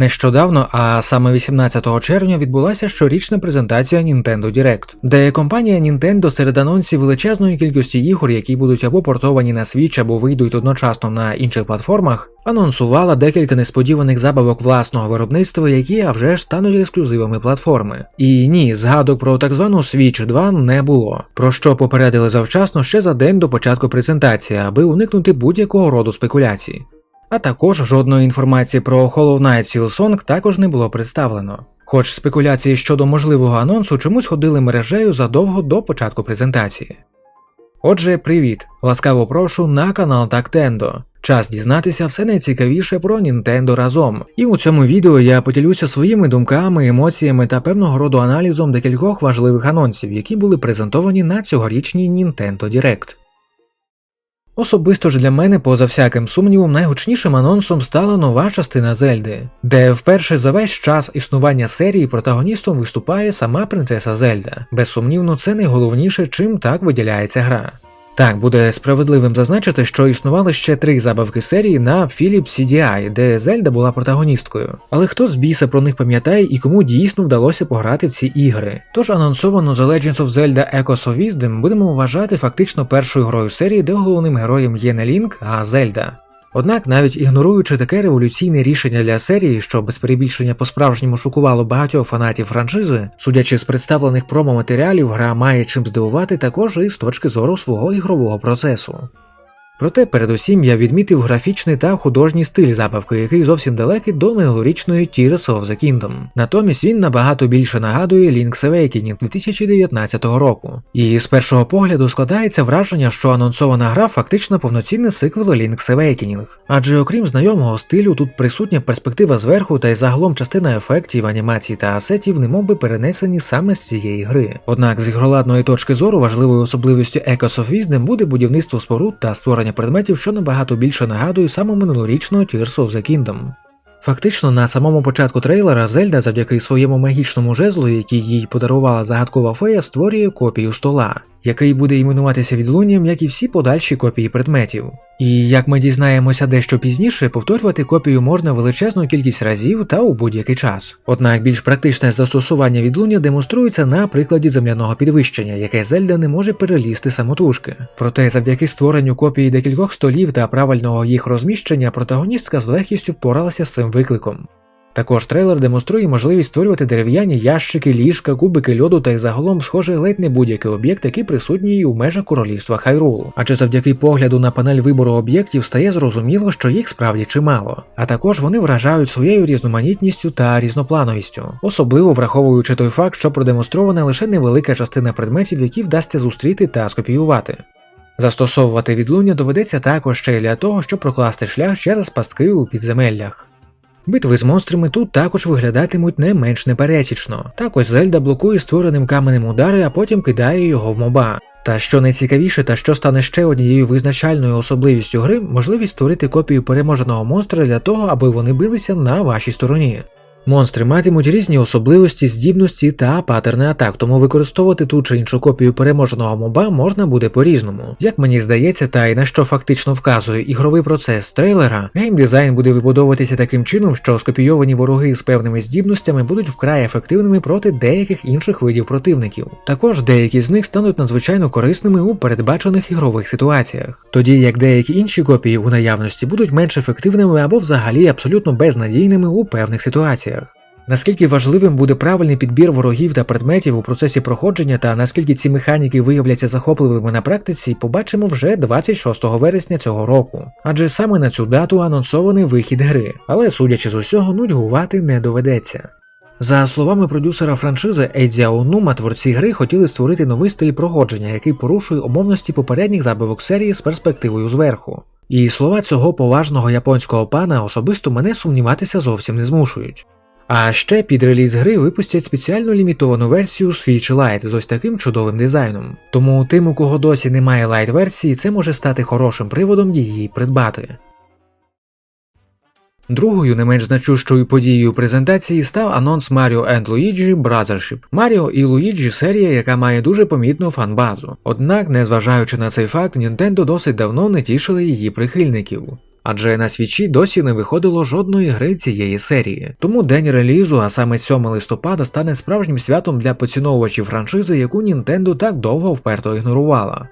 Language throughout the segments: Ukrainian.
Нещодавно, а саме 18 червня, відбулася щорічна презентація Nintendo Direct, де компанія Nintendo серед анонсів величезної кількості ігор, які будуть або портовані на Switch, або вийдуть одночасно на інших платформах, анонсувала декілька несподіваних забавок власного виробництва, які а вже ж стануть ексклюзивами платформи. І ні, згадок про так звану Switch 2 не було, про що попередили завчасно ще за день до початку презентації, аби уникнути будь-якого роду спекуляцій. А також жодної інформації про Hollow Knight Silsong також не було представлено. Хоч спекуляції щодо можливого анонсу чомусь ходили мережею задовго до початку презентації. Отже, привіт! Ласкаво прошу на канал Тактендо. Час дізнатися все найцікавіше про Nintendo разом. І у цьому відео я поділюся своїми думками, емоціями та певного роду аналізом декількох важливих анонсів, які були презентовані на цьогорічній Nintendo Direct. Особисто ж для мене, поза всяким сумнівом, найгучнішим анонсом стала нова частина Зельди, де вперше за весь час існування серії протагоністом виступає сама принцеса Зельда. Безсумнівно, це найголовніше, чим так виділяється гра. Так, буде справедливим зазначити, що існували ще три забавки серії на Philips CDI, де Зельда була протагоністкою. Але хто з біса про них пам'ятає і кому дійсно вдалося пограти в ці ігри? Тож анонсовану The Legends of Zelda Echoes of Wisdom будемо вважати фактично першою грою серії, де головним героєм є не Лінк, а Зельда. Однак, навіть ігноруючи таке революційне рішення для серії, що без перебільшення по-справжньому шокувало багатьох фанатів франшизи, судячи з представлених промо-матеріалів, гра має чим здивувати також і з точки зору свого ігрового процесу. Проте, передусім, я відмітив графічний та художній стиль забавки, який зовсім далекий до минулорічної Tears of the Kingdom. Натомість він набагато більше нагадує Link's Awakening 2019 року. І з першого погляду складається враження, що анонсована гра фактично повноцінний сиквел Link's Awakening. Адже окрім знайомого стилю, тут присутня перспектива зверху та й загалом частина ефектів, анімацій та асетів немовби перенесені саме з цієї гри. Однак з ігроладної точки зору важливою особливістю Echoes of Wisdom буде будівництво споруд та створення предметів, що набагато більше нагадує саме минулорічного Tears of the Kingdom. Фактично, на самому початку трейлера Зельда завдяки своєму магічному жезлу, який їй подарувала загадкова фея, створює копію стола, який буде іменуватися відлунням, як і всі подальші копії предметів. І як ми дізнаємося дещо пізніше, повторювати копію можна величезну кількість разів та у будь-який час. Однак більш практичне застосування відлуння демонструється на прикладі земляного підвищення, яке Зельда не може перелізти самотужки. Проте завдяки створенню копії декількох столів та правильного їх розміщення, протагоністка з легкістю впоралася з цим викликом. Також трейлер демонструє можливість створювати дерев'яні ящики, ліжка, кубики льоду та й загалом схоже ледь не будь-який об'єкт, який присутній у межах королівства Хайрул. Адже завдяки погляду на панель вибору об'єктів стає зрозуміло, що їх справді чимало. А також вони вражають своєю різноманітністю та різноплановістю, особливо враховуючи той факт, що продемонстрована лише невелика частина предметів, які вдасться зустріти та скопіювати. Застосовувати відлуння доведеться також ще й для того, щоб прокласти шлях через пастки у підземеллях. Битви з монстрами тут також виглядатимуть не менш непересічно. Також Зельда блокує створеним каменем удари, а потім кидає його в моба. Та що найцікавіше, та що стане ще однією визначальною особливістю гри, можливість створити копію переможеного монстра для того, аби вони билися на вашій стороні. Монстри матимуть різні особливості, здібності та паттерни атак, тому використовувати ту чи іншу копію переможеного моба можна буде по-різному. Як мені здається, та й на що фактично вказує ігровий процес трейлера, геймдизайн буде вибудовуватися таким чином, що скопійовані вороги з певними здібностями будуть вкрай ефективними проти деяких інших видів противників. Також деякі з них стануть надзвичайно корисними у передбачених ігрових ситуаціях, тоді як деякі інші копії у наявності будуть менш ефективними або взагалі абсолютно безнадійними у певних ситуаціях. Наскільки важливим буде правильний підбір ворогів та предметів у процесі проходження, та наскільки ці механіки виявляться захопливими на практиці, побачимо вже 26 вересня цього року. Адже саме на цю дату анонсований вихід гри, але судячи з усього, нудьгувати не доведеться. За словами продюсера франшизи Ейдзя Онума, творці гри хотіли створити новий стиль проходження, який порушує умовності попередніх забавок серії з перспективою зверху. І слова цього поважного японського пана особисто мене сумніватися зовсім не змушують. А ще під реліз гри випустять спеціальну лімітовану версію Switch Lite з ось таким чудовим дизайном. Тому тим, у кого досі немає лайт версії, це може стати хорошим приводом її придбати. Другою не менш значущою подією презентації став анонс Mario and Luigi Brothership. Mario і Luigi серія, яка має дуже помітну фанбазу. Однак, незважаючи на цей факт, Nintendo досить давно не тішили її прихильників. Адже на свічі досі не виходило жодної гри цієї серії. Тому день релізу, а саме 7 листопада, стане справжнім святом для поціновувачів франшизи, яку Nintendo так довго вперто ігнорувала.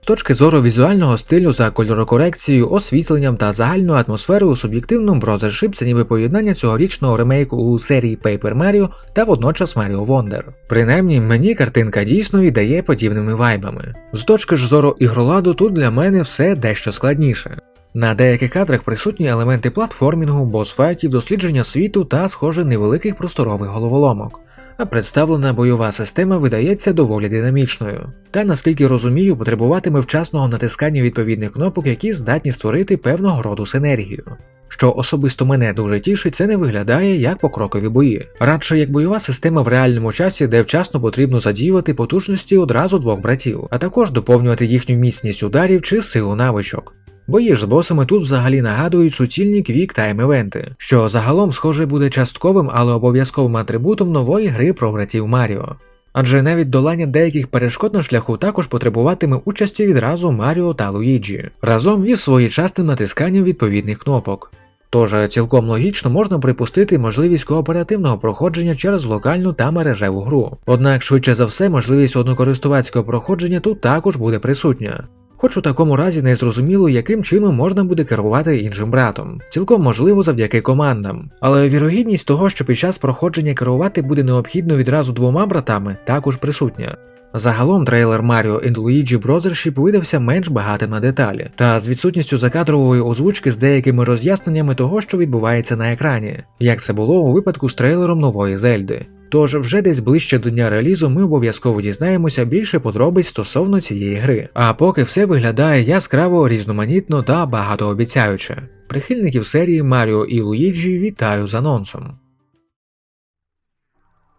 З точки зору візуального стилю за кольорокорекцією, освітленням та загальною атмосферою суб'єктивно Brother Ship це ніби поєднання цьогорічного ремейку у серії Paper Mario та водночас Mario Wonder. Принаймні, мені картинка дійсно віддає подібними вайбами. З точки ж зору ігроладу, тут для мене все дещо складніше. На деяких кадрах присутні елементи платформінгу, босфайтів, дослідження світу та, схоже, невеликих просторових головоломок а представлена бойова система видається доволі динамічною. Та наскільки розумію, потребуватиме вчасного натискання відповідних кнопок, які здатні створити певного роду синергію. Що особисто мене дуже тішить, це не виглядає як покрокові бої, радше як бойова система в реальному часі, де вчасно потрібно задіювати потужності одразу двох братів, а також доповнювати їхню міцність ударів чи силу навичок. Бої ж з босами тут взагалі нагадують суцільні квік-тайм івенти, що загалом, схоже, буде частковим, але обов'язковим атрибутом нової гри про братів Маріо. Адже навіть долання деяких перешкод на шляху також потребуватиме участі відразу Маріо та Луїджі, разом із своєчасним натисканням відповідних кнопок. Тож цілком логічно можна припустити можливість кооперативного проходження через локальну та мережеву гру. Однак, швидше за все, можливість однокористувацького проходження тут також буде присутня хоч у такому разі не зрозуміло, яким чином можна буде керувати іншим братом, цілком можливо завдяки командам. Але вірогідність того, що під час проходження керувати буде необхідно відразу двома братами, також присутня. Загалом трейлер Mario Luigi Brothership видався менш багатим на деталі, та з відсутністю закадрової озвучки з деякими роз'ясненнями того, що відбувається на екрані, як це було у випадку з трейлером нової Зельди. Тож вже десь ближче до дня релізу ми обов'язково дізнаємося більше подробиць стосовно цієї гри. А поки все виглядає яскраво, різноманітно та багатообіцяюче. Прихильників серії Маріо і Луїджі вітаю з анонсом.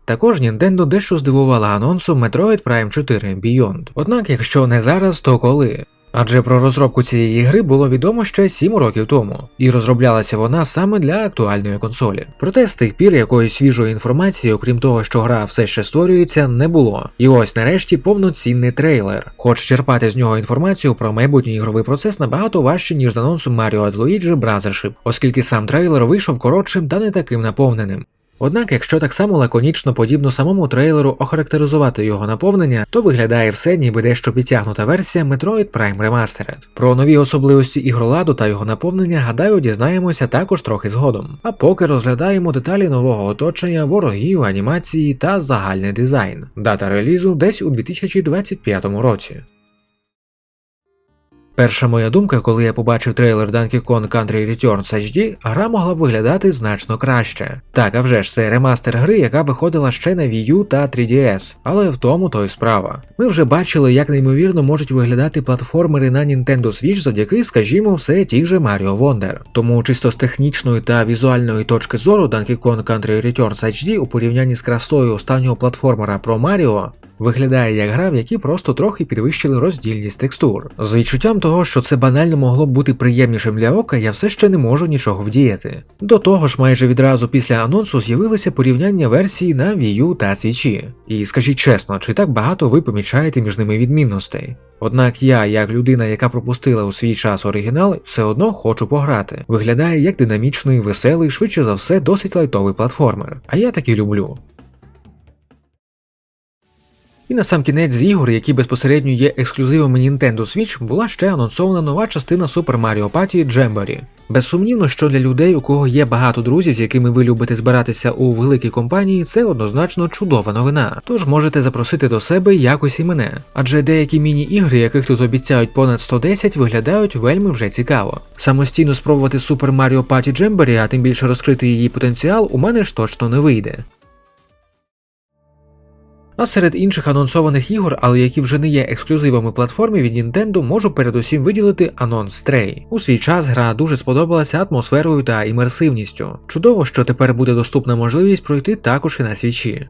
Також Nintendo дещо здивувала анонсом Metroid Prime 4 Beyond. Однак, якщо не зараз, то коли? Адже про розробку цієї гри було відомо ще 7 років тому, і розроблялася вона саме для актуальної консолі. Проте з тих пір якоїсь свіжої інформації, окрім того, що гра все ще створюється, не було. І ось нарешті повноцінний трейлер. Хоч черпати з нього інформацію про майбутній ігровий процес набагато важче, ніж з анонсом Mario Luigi Brothership, оскільки сам трейлер вийшов коротшим та не таким наповненим. Однак, якщо так само лаконічно подібно самому трейлеру охарактеризувати його наповнення, то виглядає все ніби дещо підтягнута версія Metroid Prime Remastered. Про нові особливості ігроладу та його наповнення, гадаю, дізнаємося також трохи згодом. А поки розглядаємо деталі нового оточення, ворогів, анімації та загальний дизайн. Дата релізу десь у 2025 році. Перша моя думка, коли я побачив трейлер Donkey Kong Country Returns HD, гра могла б виглядати значно краще. Так, а вже ж це ремастер гри, яка виходила ще на Wii U та 3DS, але в тому то й справа. Ми вже бачили, як неймовірно можуть виглядати платформери на Nintendo Switch завдяки, скажімо, все ті же Mario Wonder. Тому чисто з технічної та візуальної точки зору Donkey Kong Country Returns HD у порівнянні з красою останнього платформера про Mario Виглядає як гра, в якій просто трохи підвищили роздільність текстур. З відчуттям того, що це банально могло б бути приємнішим для ока, я все ще не можу нічого вдіяти. До того ж, майже відразу після анонсу з'явилися порівняння версії на Wii U та Switch. І скажіть чесно, чи так багато ви помічаєте між ними відмінностей? Однак я, як людина, яка пропустила у свій час оригінал, все одно хочу пограти. Виглядає як динамічний, веселий, швидше за все, досить лайтовий платформер. А я таки люблю. І на сам кінець з ігор, які безпосередньо є ексклюзивами Nintendo Switch, була ще анонсована нова частина Super Mario Party Jamboree. Безсумнівно, що для людей, у кого є багато друзів, з якими ви любите збиратися у великій компанії, це однозначно чудова новина. Тож можете запросити до себе якось і мене. Адже деякі міні-ігри, яких тут обіцяють понад 110, виглядають вельми вже цікаво. Самостійно спробувати Super Mario Party Jamboree, а тим більше розкрити її потенціал, у мене ж точно не вийде. А серед інших анонсованих ігор, але які вже не є ексклюзивами платформи від Nintendo, можу передусім виділити анонс Stray. У свій час гра дуже сподобалася атмосферою та імерсивністю. Чудово, що тепер буде доступна можливість пройти також і на свічі.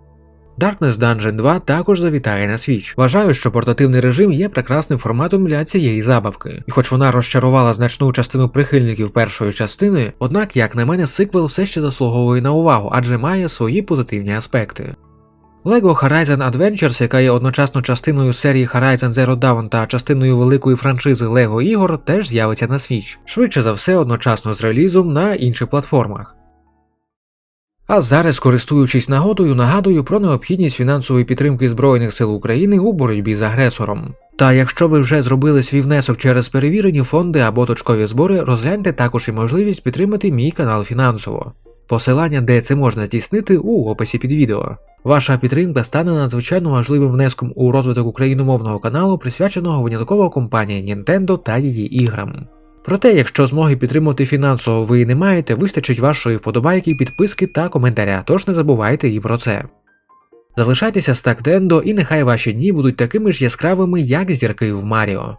Darkness Dungeon 2 також завітає на Switch. Вважаю, що портативний режим є прекрасним форматом для цієї забавки, і хоч вона розчарувала значну частину прихильників першої частини, однак, як на мене, сиквел все ще заслуговує на увагу, адже має свої позитивні аспекти. LEGO Horizon Adventures, яка є одночасно частиною серії Horizon Zero Dawn та частиною великої франшизи LEGO ігор, теж з'явиться на Switch, швидше за все одночасно з релізом на інших платформах. А зараз, користуючись нагодою, нагадую про необхідність фінансової підтримки Збройних сил України у боротьбі з агресором. Та якщо ви вже зробили свій внесок через перевірені фонди або точкові збори, розгляньте також і можливість підтримати мій канал фінансово. Посилання, де це можна здійснити, у описі під відео. Ваша підтримка стане надзвичайно важливим внеском у розвиток україномовного каналу, присвяченого винятково компанії Nintendo та її іграм. Проте, якщо змоги підтримати фінансово ви не маєте, вистачить вашої вподобайки, підписки та коментаря, тож не забувайте і про це. Залишайтеся з Тактендо і нехай ваші дні будуть такими ж яскравими, як зірки в Маріо.